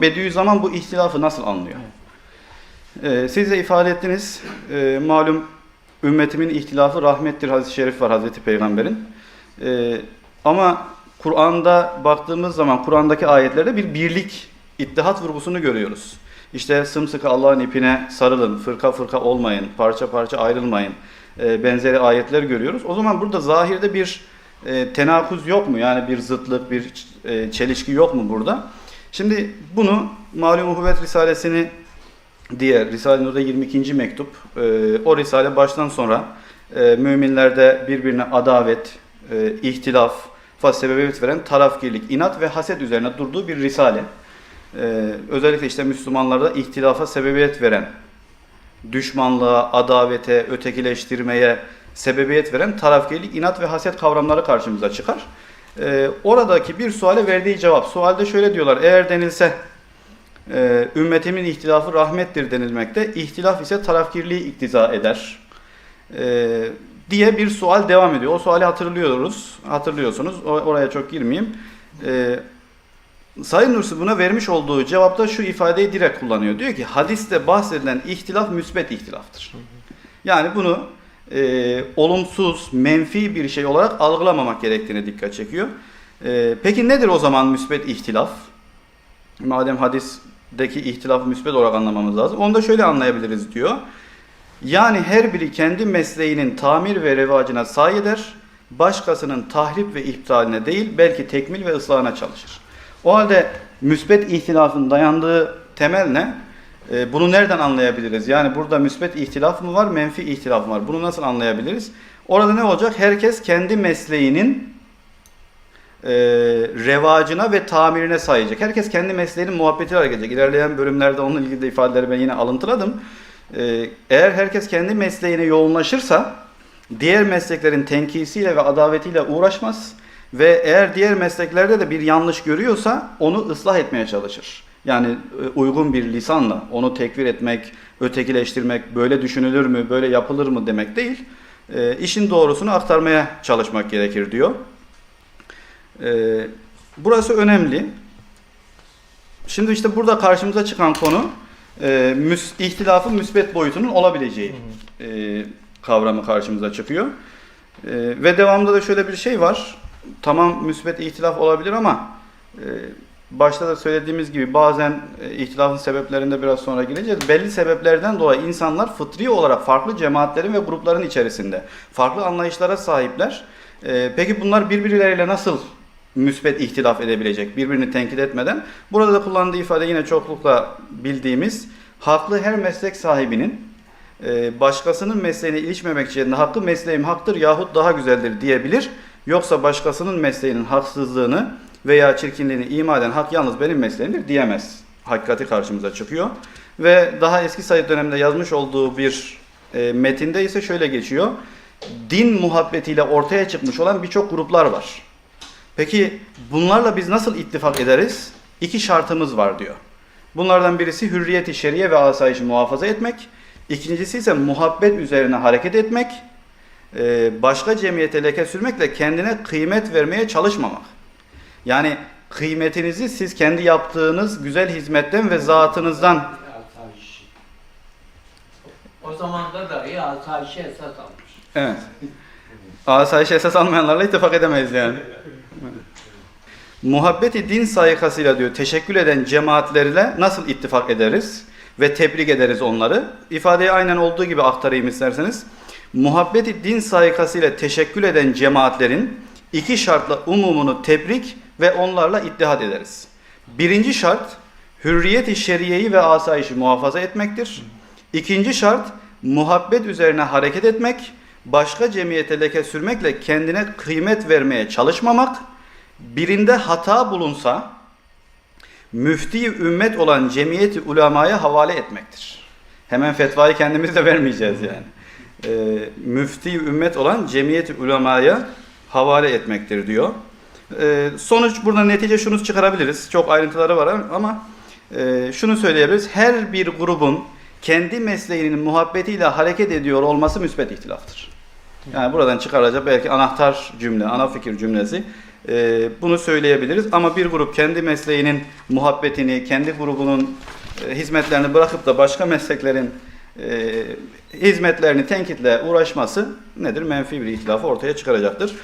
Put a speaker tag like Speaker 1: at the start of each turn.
Speaker 1: Bediüzzaman bu ihtilafı nasıl anlıyor? Ee, siz de ifade ettiniz, Ee, malum ümmetimin ihtilafı rahmettir hadis-i şerif var Hazreti Peygamber'in. Ee, ama Kur'an'da baktığımız zaman Kur'an'daki ayetlerde bir birlik, ittihat vurgusunu görüyoruz. İşte sımsıkı Allah'ın ipine sarılın, fırka fırka olmayın, parça parça ayrılmayın e, benzeri ayetler görüyoruz. O zaman burada zahirde bir e, tenakuz yok mu? Yani bir zıtlık, bir e, çelişki yok mu burada? Şimdi bunu Malum Uhuvvet Risalesini diğer Risale-i Nur'da 22. mektup e, o risale baştan sonra e, müminlerde birbirine adavet, e, ihtilaf, fa sebebiyet veren tarafgirlik, inat ve haset üzerine durduğu bir risale. Özellikle işte Müslümanlarda ihtilafa sebebiyet veren, düşmanlığa, adavete, ötekileştirmeye sebebiyet veren tarafgirlik, inat ve haset kavramları karşımıza çıkar. Ee, oradaki bir suale verdiği cevap. Sualde şöyle diyorlar. Eğer denilse e, ümmetimin ihtilafı rahmettir denilmekte. ihtilaf ise tarafgirliği iktiza eder. E, diye bir sual devam ediyor. O suali hatırlıyoruz. Hatırlıyorsunuz. Oraya çok girmeyeyim. E, Sayın Nursi buna vermiş olduğu cevapta şu ifadeyi direkt kullanıyor. Diyor ki hadiste bahsedilen ihtilaf müsbet ihtilaftır. Yani bunu e, olumsuz, menfi bir şey olarak algılamamak gerektiğine dikkat çekiyor. E, peki nedir o zaman müsbet ihtilaf? Madem hadisteki ihtilafı müsbet olarak anlamamız lazım. Onu da şöyle anlayabiliriz diyor. Yani her biri kendi mesleğinin tamir ve revacına sahi eder, başkasının tahrip ve iptaline değil belki tekmil ve ıslahına çalışır. O halde müsbet ihtilafın dayandığı temel ne? Ee, bunu nereden anlayabiliriz? Yani burada müsbet ihtilaf mı var, menfi ihtilaf mı var? Bunu nasıl anlayabiliriz? Orada ne olacak? Herkes kendi mesleğinin e, revacına ve tamirine sayacak. Herkes kendi mesleğinin muhabbetiyle hareket edecek. İlerleyen bölümlerde onunla ilgili de ifadeleri ben yine alıntıladım. E, eğer herkes kendi mesleğine yoğunlaşırsa diğer mesleklerin tenkisiyle ve adavetiyle uğraşmaz ve eğer diğer mesleklerde de bir yanlış görüyorsa onu ıslah etmeye çalışır. Yani e, uygun bir lisanla onu tekfir etmek, ötekileştirmek, böyle düşünülür mü, böyle yapılır mı demek değil. E, işin doğrusunu aktarmaya çalışmak gerekir diyor. E, burası önemli. Şimdi işte burada karşımıza çıkan konu e, müs, ihtilafın müsbet boyutunun olabileceği e, kavramı karşımıza çıkıyor. E, ve devamında da şöyle bir şey var. Tamam müsbet ihtilaf olabilir ama e, başta da söylediğimiz gibi bazen e, ihtilafın sebeplerinde biraz sonra gireceğiz. Belli sebeplerden dolayı insanlar fıtri olarak farklı cemaatlerin ve grupların içerisinde farklı anlayışlara sahipler. E, peki bunlar birbirleriyle nasıl müsbet ihtilaf edebilecek birbirini tenkit etmeden? Burada da kullandığı ifade yine çoklukla bildiğimiz haklı her meslek sahibinin e, başkasının mesleğine ilişmemek için hakkı mesleğim haktır yahut daha güzeldir diyebilir. Yoksa başkasının mesleğinin haksızlığını veya çirkinliğini ima eden hak yalnız benim mesleğimdir diyemez. Hakikati karşımıza çıkıyor. Ve daha eski Said döneminde yazmış olduğu bir e, metinde ise şöyle geçiyor. Din muhabbetiyle ortaya çıkmış olan birçok gruplar var. Peki bunlarla biz nasıl ittifak ederiz? İki şartımız var diyor. Bunlardan birisi hürriyeti şeriye ve asayişi muhafaza etmek. İkincisi ise muhabbet üzerine hareket etmek. Ee, Başka cemiyete leke sürmekle kendine kıymet vermeye çalışmamak. Yani kıymetinizi siz kendi yaptığınız güzel hizmetten ve zatınızdan.
Speaker 2: O zamanda dahi asayişe esas almış.
Speaker 1: Evet. Asayiş esas almayanlarla ittifak edemeyiz yani. Muhabbeti din sayıkasıyla diyor teşekkül eden cemaatlerle nasıl ittifak ederiz ve tebrik ederiz onları? İfadeyi aynen olduğu gibi aktarayım isterseniz. Muhabbeti din sayıkasıyla teşekkül eden cemaatlerin iki şartla umumunu tebrik ve onlarla ittihat ederiz. Birinci şart hürriyeti şeriyeyi ve asayişi muhafaza etmektir. İkinci şart muhabbet üzerine hareket etmek, başka cemiyete leke sürmekle kendine kıymet vermeye çalışmamak, birinde hata bulunsa müfti ümmet olan cemiyeti ulemaya havale etmektir. Hemen fetvayı kendimiz de vermeyeceğiz yani. Ee, müfti ümmet olan cemiyeti ulemaya havale etmektir diyor. Ee, sonuç burada netice şunu çıkarabiliriz. Çok ayrıntıları var ama e, şunu söyleyebiliriz. Her bir grubun kendi mesleğinin muhabbetiyle hareket ediyor olması müsbet ihtilaftır. Yani buradan çıkaracak belki anahtar cümle, ana fikir cümlesi E, bunu söyleyebiliriz ama bir grup kendi mesleğinin muhabbetini, kendi grubunun e, hizmetlerini bırakıp da başka mesleklerin e, hizmetlerini tenkitle uğraşması nedir? Menfi bir ihtilafı ortaya çıkaracaktır.